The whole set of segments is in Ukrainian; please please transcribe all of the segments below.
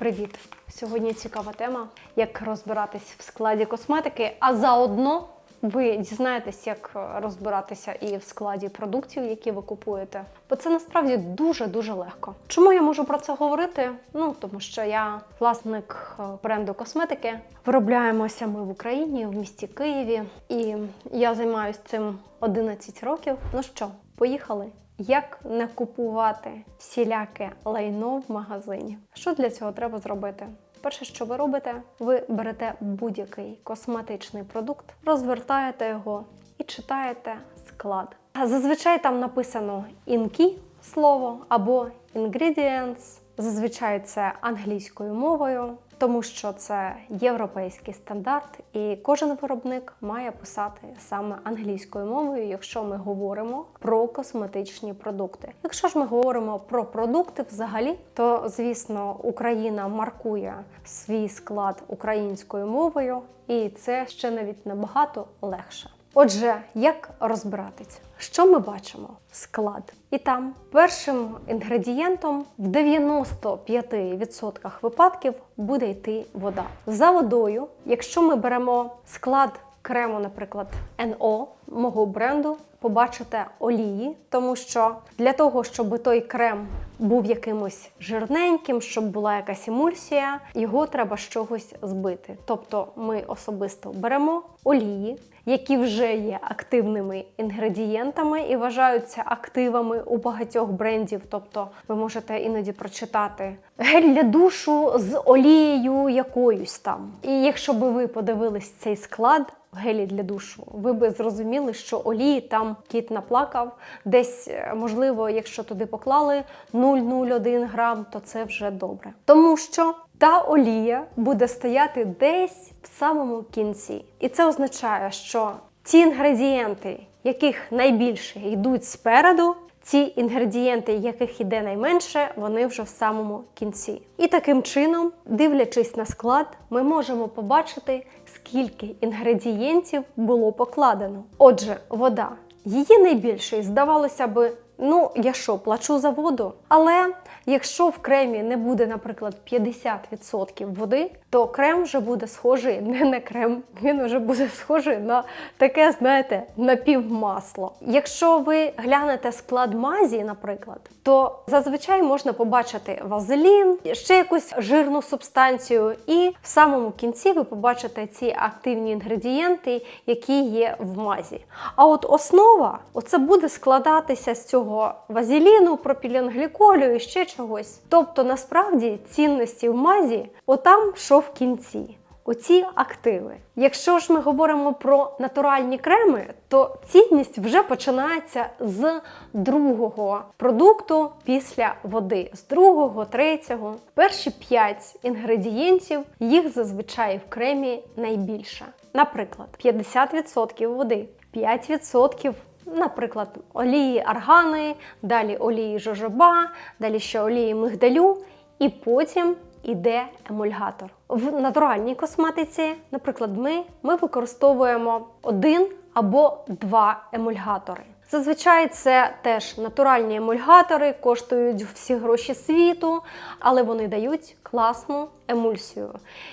Привіт! Сьогодні цікава тема, як розбиратись в складі косметики, а заодно ви дізнаєтесь, як розбиратися і в складі продуктів, які ви купуєте. Бо це насправді дуже дуже легко. Чому я можу про це говорити? Ну тому що я власник е, бренду косметики. Виробляємося ми в Україні, в місті Києві, і я займаюся цим 11 років. Ну що, поїхали? Як не купувати всіляке лайно в магазині? Що для цього треба зробити? Перше, що ви робите, ви берете будь-який косметичний продукт, розвертаєте його і читаєте склад. Зазвичай там написано інкі слово або ingredients. Зазвичай це англійською мовою, тому що це європейський стандарт, і кожен виробник має писати саме англійською мовою, якщо ми говоримо про косметичні продукти. Якщо ж ми говоримо про продукти взагалі, то звісно Україна маркує свій склад українською мовою, і це ще навіть набагато легше. Отже, як розбиратись? Що ми бачимо? Склад. І там першим інгредієнтом в 95% випадків буде йти вода. За водою, якщо ми беремо склад крему, наприклад, НО мого бренду, побачите олії, тому що для того, щоб той крем був якимось жирненьким, щоб була якась емульсія, його треба з чогось збити. Тобто ми особисто беремо олії, які вже є активними інгредієнтами і вважаються активами у багатьох брендів. Тобто ви можете іноді прочитати гель для душу з олією якоюсь там. І якщо би ви подивились цей склад, гелі для душу, ви би зрозуміли, що олії там кіт наплакав. Десь, е, можливо, якщо туди поклали 0,01 грам, то це вже добре. Тому що та олія буде стояти десь в самому кінці. І це означає, що ті інгредієнти, яких найбільше йдуть спереду, ці інгредієнти, яких іде найменше, вони вже в самому кінці. І таким чином, дивлячись на склад, ми можемо побачити, скільки інгредієнтів було покладено. Отже, вода. Її найбільше, здавалося би, ну я що, плачу за воду. Але якщо в кремі не буде, наприклад, 50% води, то крем вже буде схожий не на крем, він вже буде схожий на таке, знаєте, напівмасло. Якщо ви глянете склад мазі, наприклад, то зазвичай можна побачити вазелін, ще якусь жирну субстанцію, і в самому кінці ви побачите ці активні інгредієнти, які є в мазі. А от основа, оце буде складатися з цього вазеліну, пропіленгліколю і ще чогось. Тобто, насправді, цінності в мазі, отам, що в кінці. Оці активи. Якщо ж ми говоримо про натуральні креми, то цінність вже починається з другого продукту після води, з другого, третього. Перші п'ять інгредієнтів їх зазвичай в кремі найбільше. Наприклад, 50% води, 5% Наприклад, олії аргани, далі олії жожоба, далі ще олії мигдалю, і потім іде емульгатор. В натуральній косметиці, наприклад, ми, ми використовуємо один або два емульгатори. Зазвичай це теж натуральні емульгатори, коштують всі гроші світу, але вони дають класну емульсію.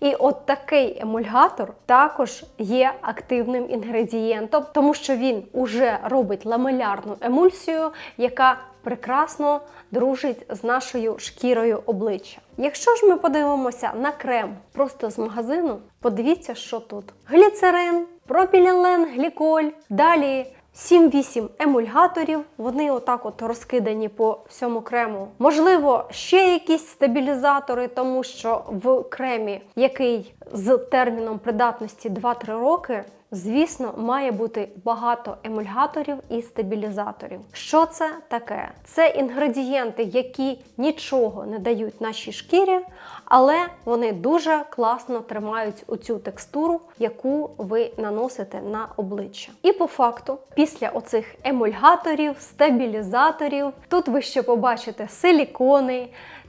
І от такий емульгатор також є активним інгредієнтом, тому що він уже робить ламелярну емульсію, яка прекрасно дружить з нашою шкірою обличчя. Якщо ж ми подивимося на крем просто з магазину, подивіться, що тут: гліцерин, пропілілен, гліколь, далі. 7-8 емульгаторів, вони отак от розкидані по всьому крему. Можливо, ще якісь стабілізатори, тому що в кремі, який з терміном придатності 2-3 роки, звісно, має бути багато емульгаторів і стабілізаторів. Що це таке? Це інгредієнти, які нічого не дають нашій шкірі, але вони дуже класно тримають оцю текстуру, яку ви наносите на обличчя. І по факту, після оцих емульгаторів, стабілізаторів, тут ви ще побачите силікони.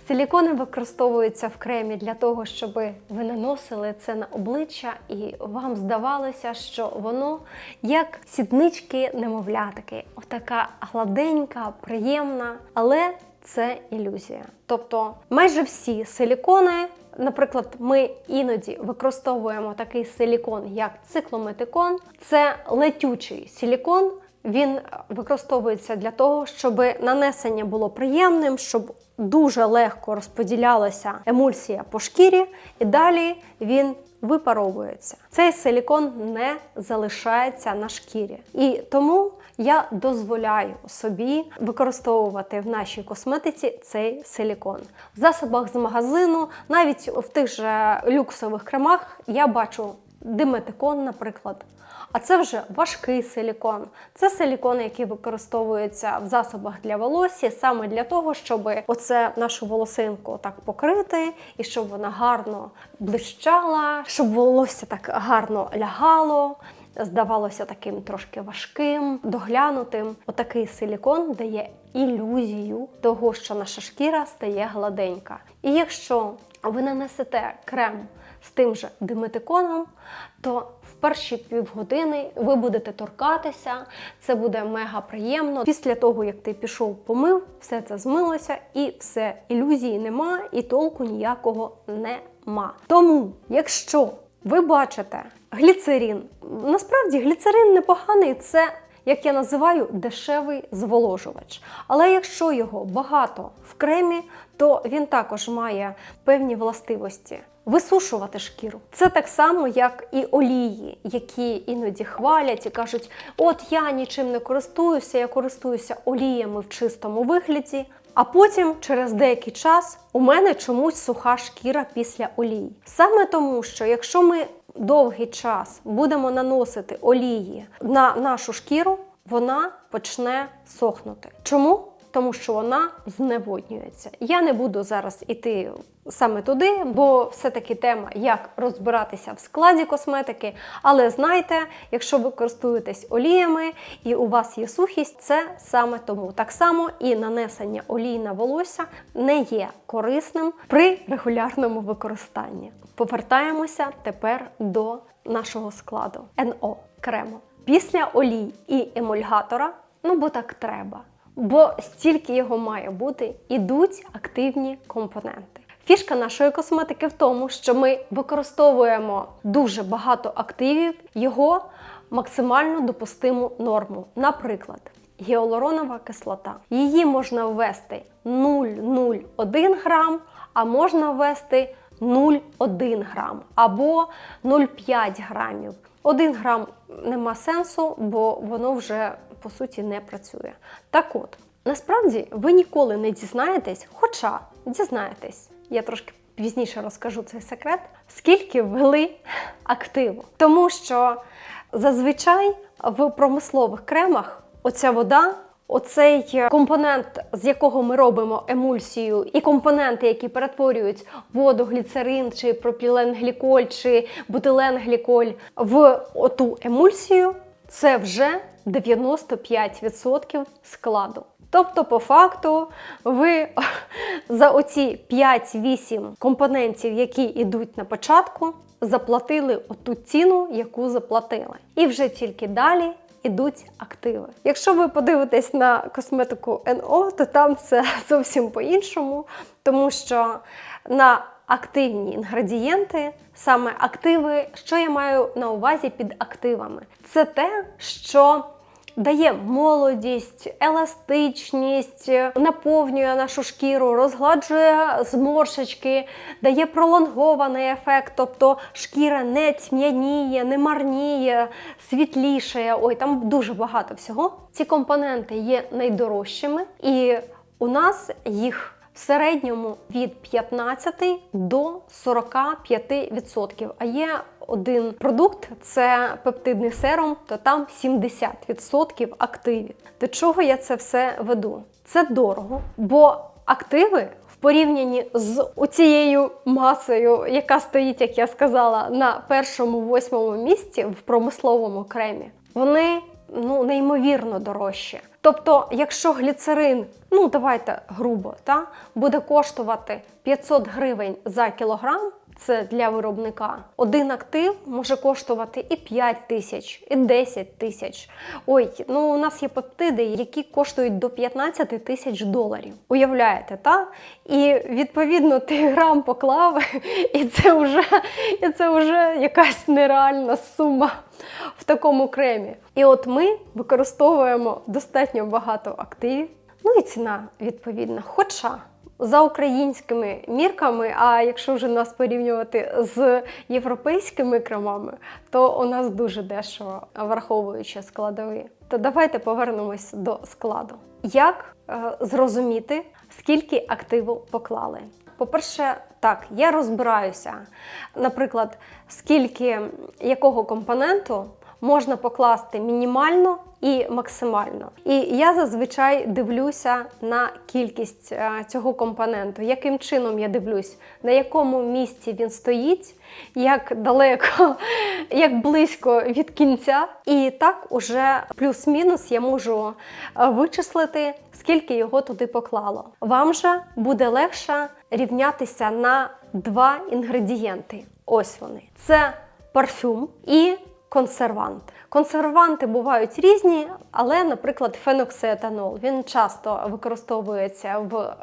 Силікони використовуються в кремі для того, щоб ви наносили це на обличчя, і вам здавалося, що воно як сіднички немовлятики, отака гладенька, приємна. Але це ілюзія. Тобто майже всі силікони, наприклад, ми іноді використовуємо такий силікон, як циклометикон, це летючий силікон. Він використовується для того, щоб нанесення було приємним, щоб дуже легко розподілялася емульсія по шкірі, і далі він випаровується. Цей силікон не залишається на шкірі. І тому я дозволяю собі використовувати в нашій косметиці цей силікон. В засобах з магазину, навіть в тих же люксових кремах, я бачу диметикон, наприклад. А це вже важкий силікон. Це силікон, який використовується в засобах для волосся, саме для того, щоб оце нашу волосинку так покрити, і щоб вона гарно блищала, щоб волосся так гарно лягало. Здавалося таким трошки важким, доглянутим. Отакий силікон дає ілюзію того, що наша шкіра стає гладенька. І якщо ви нанесете крем з тим же диметиконом, то перші півгодини ви будете торкатися, це буде мега приємно. Після того, як ти пішов, помив, все це змилося, і все, ілюзії нема, і толку ніякого нема. Тому, якщо ви бачите гліцерин, насправді гліцерин непоганий, це. Як я називаю дешевий зволожувач. Але якщо його багато в кремі, то він також має певні властивості. Висушувати шкіру. Це так само, як і олії, які іноді хвалять і кажуть: от я нічим не користуюся, я користуюся оліями в чистому вигляді. А потім, через деякий час, у мене чомусь суха шкіра після олії. Саме тому, що якщо ми довгий час будемо наносити олії на нашу шкіру, вона почне сохнути. Чому? Тому що вона зневоднюється. Я не буду зараз іти саме туди, бо все-таки тема, як розбиратися в складі косметики. Але знайте, якщо ви користуєтесь оліями і у вас є сухість, це саме тому. Так само і нанесення олій на волосся не є корисним при регулярному використанні. Повертаємося тепер до нашого складу НО крему. Після олій і емульгатора, ну бо так треба. Бо стільки його має бути, ідуть активні компоненти. Фішка нашої косметики в тому, що ми використовуємо дуже багато активів, його максимально допустиму норму. Наприклад, гіалуронова кислота. Її можна ввести 0,01 грам, а можна ввести 0,1 грам або 0,5 грамів. 1 грам нема сенсу, бо воно вже по суті не працює. Так от, насправді ви ніколи не дізнаєтесь, хоча дізнаєтесь, я трошки пізніше розкажу цей секрет, скільки ввели активу. Тому що зазвичай в промислових кремах оця вода. Оцей компонент, з якого ми робимо емульсію, і компоненти, які перетворюють воду, гліцерин, чи пропіленгліколь, чи бутиленгліколь в оту емульсію, це вже 95% складу. Тобто, по факту, ви за оці 5-8 компонентів, які йдуть на початку, заплатили оту ціну, яку заплатили. І вже тільки далі ідуть активи. Якщо ви подивитесь на косметику НО, то там це зовсім по-іншому, тому що на активні інгредієнти, саме активи, що я маю на увазі під активами, це те, що Дає молодість, еластичність, наповнює нашу шкіру, розгладжує зморшечки, дає пролонгований ефект, тобто шкіра не тьмяніє, не марніє, світлішає. Ой, там дуже багато всього. Ці компоненти є найдорожчими, і у нас їх в середньому від 15 до 45%. А є один продукт це пептидний серум, то там 70% активів. До чого я це все веду? Це дорого, бо активи. Порівнянні з цією масою, яка стоїть, як я сказала, на першому восьмому місці в промисловому кремі, вони ну неймовірно дорожчі. Тобто, якщо гліцерин, ну давайте грубо, та буде коштувати 500 гривень за кілограм, це для виробника. Один актив може коштувати і 5 тисяч, і 10 тисяч. Ой, ну у нас є пептиди, які коштують до 15 тисяч доларів. Уявляєте, так? І відповідно ти грам поклав, і це вже, і це вже якась нереальна сума в такому кремі. І от ми використовуємо достатньо багато активів. Ну і ціна відповідна. Хоча за українськими мірками, а якщо вже нас порівнювати з європейськими кремами, то у нас дуже дешево, враховуючи складові. То давайте повернемось до складу. Як е, зрозуміти, скільки активу поклали? По-перше, так, я розбираюся, наприклад, скільки якого компоненту можна покласти мінімально і максимально. І я зазвичай дивлюся на кількість е, цього компоненту. Яким чином я дивлюсь, на якому місці він стоїть, як далеко, як близько від кінця. І так уже плюс-мінус я можу е, вичислити, скільки його туди поклало. Вам же буде легше рівнятися на два інгредієнти. Ось вони: це парфюм і консервант. Консерванти бувають різні, але, наприклад, феноксиетанол він часто використовується в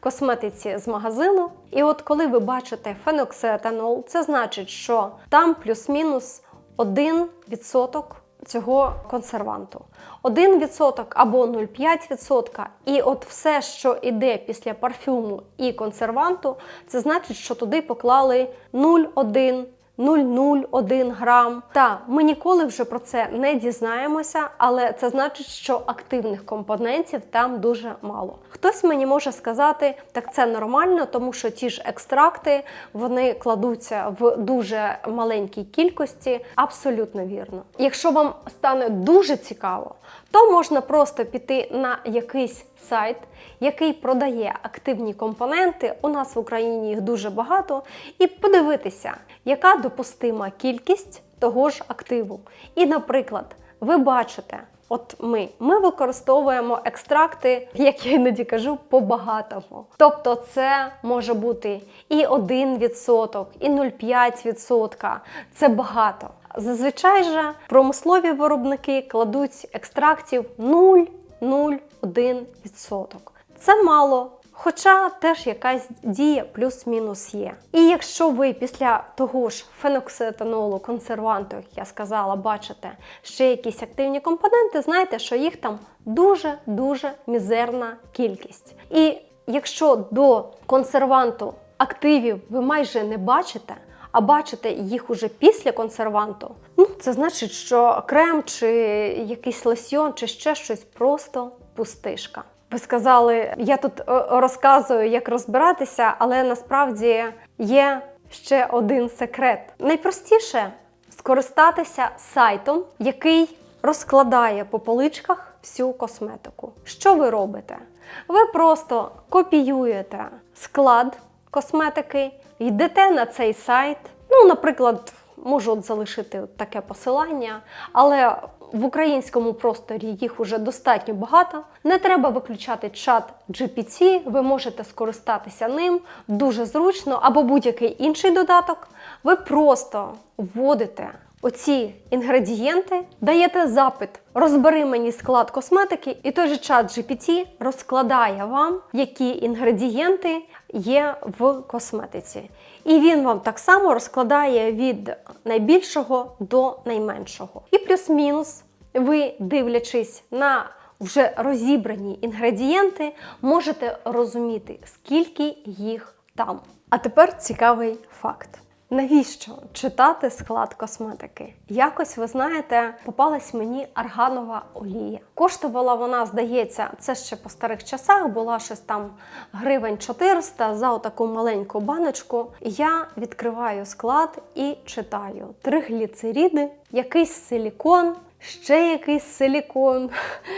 косметиці з магазину. І от коли ви бачите феноксиетанол, це значить, що там плюс-мінус 1% цього консерванту. 1% або 0,5%. І от все, що йде після парфюму і консерванту, це значить, що туди поклали 0,1%. 0,01 грам. Та ми ніколи вже про це не дізнаємося, але це значить, що активних компонентів там дуже мало. Хтось мені може сказати, так це нормально, тому що ті ж екстракти вони кладуться в дуже маленькій кількості. Абсолютно вірно. Якщо вам стане дуже цікаво, то можна просто піти на якийсь сайт, який продає активні компоненти. У нас в Україні їх дуже багато, і подивитися, яка допустима кількість того ж активу. І, наприклад, ви бачите. От ми ми використовуємо екстракти, як я іноді кажу, по-багатому. Тобто це може бути і 1%, і 0,5%. Це багато. Зазвичай же промислові виробники кладуть екстрактів 0,01%. Це мало. Хоча теж якась дія плюс-мінус є. І якщо ви після того ж феноксиетанолу, консерванту, як я сказала, бачите ще якісь активні компоненти, знайте, що їх там дуже-дуже мізерна кількість. І якщо до консерванту активів ви майже не бачите, а бачите їх уже після консерванту, ну це значить, що крем чи якийсь лосьйон, чи ще щось просто пустишка. Ви сказали, я тут е, розказую, як розбиратися, але насправді є ще один секрет. Найпростіше скористатися сайтом, який розкладає по поличках всю косметику. Що ви робите? Ви просто копіюєте склад косметики, йдете на цей сайт. Ну, наприклад, можу от залишити таке посилання, але в українському просторі їх уже достатньо багато. Не треба виключати чат GPT, ви можете скористатися ним дуже зручно, або будь-який інший додаток. Ви просто вводите оці інгредієнти, даєте запит, розбери мені склад косметики, і той же чат GPT розкладає вам, які інгредієнти є в косметиці. І він вам так само розкладає від найбільшого до найменшого. І плюс-мінус, ви, дивлячись на вже розібрані інгредієнти, можете розуміти, скільки їх там. А тепер цікавий факт. Навіщо читати склад косметики? Якось ви знаєте, попалась мені арганова олія. Коштувала вона, здається, це ще по старих часах, була щось там гривень 400 за отаку маленьку баночку. Я відкриваю склад і читаю тригліцериди, якийсь силікон, ще якийсь силікон.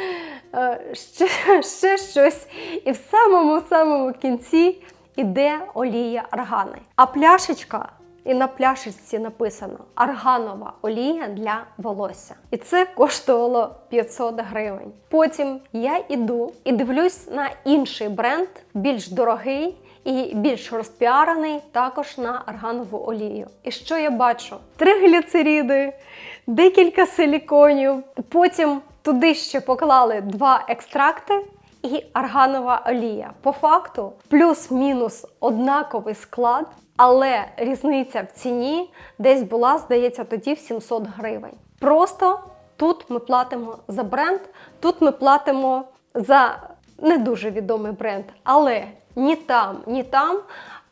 е, Ще, ще щось. І в самому-самому кінці іде олія аргани. А пляшечка і на пляшечці написано арганова олія для волосся. І це коштувало 500 гривень. Потім я іду і дивлюсь на інший бренд, більш дорогий. і більш розпіарений також на арганову олію. І що я бачу? Три гліцериди, декілька силіконів. Потім туди ще поклали два екстракти і арганова олія. По факту, плюс-мінус однаковий склад, але різниця в ціні десь була, здається, тоді в 700 гривень. Просто тут ми платимо за бренд, тут ми платимо за не дуже відомий бренд, але ні там, ні там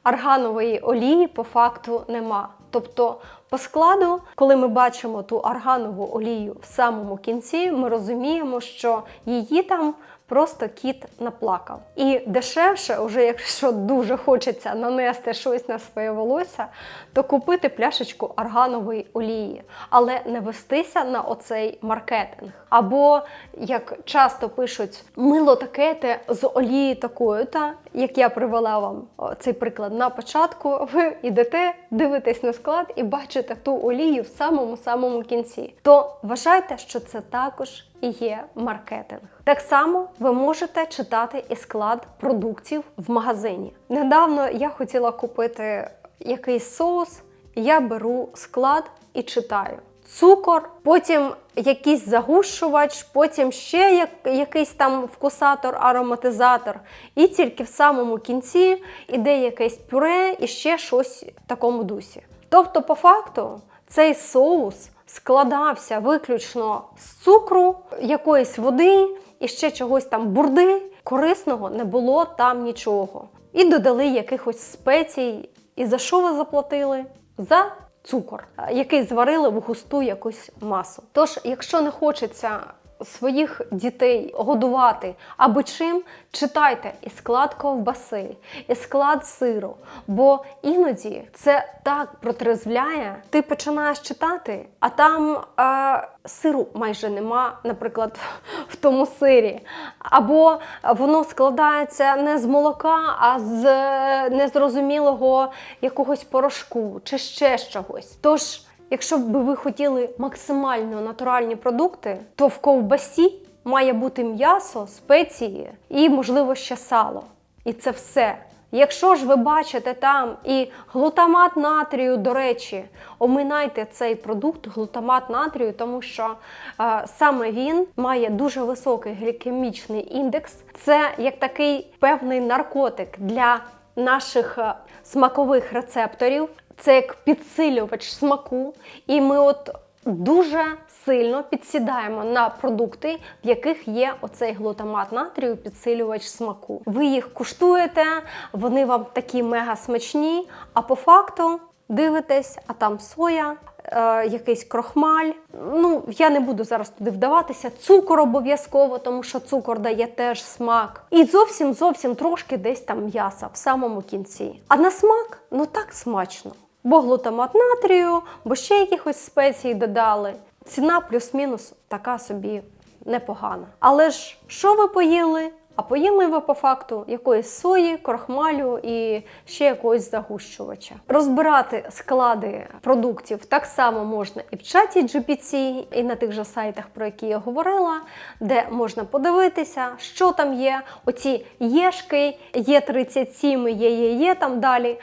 арганової олії по факту нема. Тобто, по складу, коли ми бачимо ту арганову олію в самому кінці, ми розуміємо, що її там просто кіт наплакав. І дешевше, уже якщо дуже хочеться нанести щось на своє волосся, то купити пляшечку арганової олії, але не вестися на оцей маркетинг. Або, як часто пишуть, мило таке те з олії такою, та як я привела вам цей приклад на початку, ви йдете, дивитесь на склад і бачите ту олію в самому самому кінці. То вважайте, що це також є маркетинг. Так само ви можете читати і склад продуктів в магазині. Недавно я хотіла купити якийсь соус, я беру склад і читаю. Цукор, потім якийсь загущувач, потім ще як, якийсь там вкусатор, ароматизатор. І тільки в самому кінці іде якесь пюре і ще щось в такому дусі. Тобто, по факту, цей соус складався виключно з цукру, якоїсь води і ще чогось там бурди. Корисного не було там нічого. І додали якихось спецій. І за що ви заплатили? За цукор, який зварили в густу якусь масу. Тож, якщо не хочеться своїх дітей годувати аби чим, читайте і склад ковбаси, і склад сиру. Бо іноді це так протрезвляє. Ти починаєш читати, а там е, сиру майже нема, наприклад, в тому сирі. Або воно складається не з молока, а з незрозумілого якогось порошку чи ще чогось. Тож. Якщо б ви хотіли максимально натуральні продукти, то в ковбасі має бути м'ясо, спеції і, можливо, ще сало. І це все. Якщо ж ви бачите там і глутамат натрію, до речі, оминайте цей продукт, глутамат натрію, тому що е, саме він має дуже високий глікемічний індекс. Це як такий певний наркотик для наших е, смакових рецепторів. Це як підсилювач смаку, і ми от дуже сильно підсідаємо на продукти, в яких є оцей глутамат натрію, підсилювач смаку. Ви їх куштуєте, вони вам такі мега смачні, а по факту дивитесь, а там соя. Е, якийсь крохмаль. Ну, я не буду зараз туди вдаватися. Цукор обов'язково, тому що цукор дає теж смак. І зовсім зовсім трошки десь там м'яса в самому кінці. А на смак ну так смачно. Бо глутамат натрію, бо ще якихось спецій додали. Ціна плюс-мінус така собі непогана. Але ж що ви поїли? А поїли ви по факту якоїсь сої, крохмалю і ще якогось загущувача. Розбирати склади продуктів так само можна і в чаті GPT, і на тих же сайтах, про які я говорила, де можна подивитися, що там є. Оці єшки, є 37, є, є, є там далі.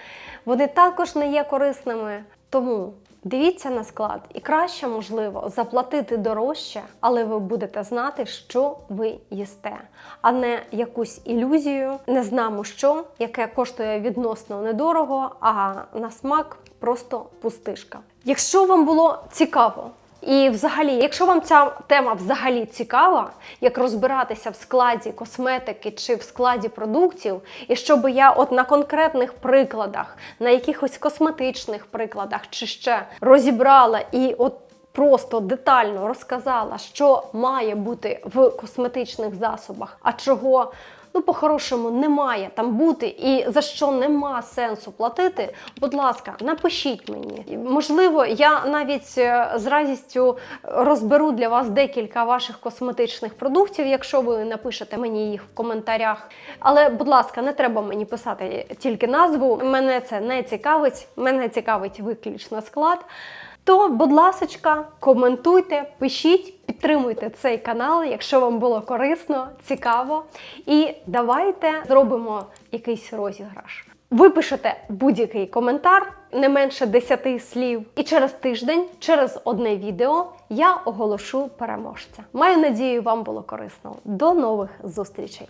Вони також не є корисними. Тому Дивіться на склад, і краще, можливо, заплатити дорожче, але ви будете знати, що ви їсте, а не якусь ілюзію, не знамо що, яке коштує відносно недорого, а на смак просто пустишка. Якщо вам було цікаво, і, взагалі, якщо вам ця тема взагалі цікава, як розбиратися в складі косметики чи в складі продуктів, і щоб я от на конкретних прикладах, на якихось косметичних прикладах чи ще розібрала і от. Просто детально розказала, що має бути в косметичних засобах, а чого ну по-хорошому немає там бути і за що нема сенсу платити, будь ласка, напишіть мені. Можливо, я навіть е, з радістю розберу для вас декілька ваших косметичних продуктів, якщо ви напишете мені їх в коментарях. Але, будь ласка, не треба мені писати тільки назву. Мене це не цікавить, мене цікавить виключно склад. То, будь ласка, коментуйте, пишіть, підтримуйте цей канал, якщо вам було корисно, цікаво. І давайте зробимо якийсь розіграш. Ви пишете будь-який коментар, не менше 10 слів, і через тиждень, через одне відео, я оголошу переможця. Маю надію, вам було корисно. До нових зустрічей!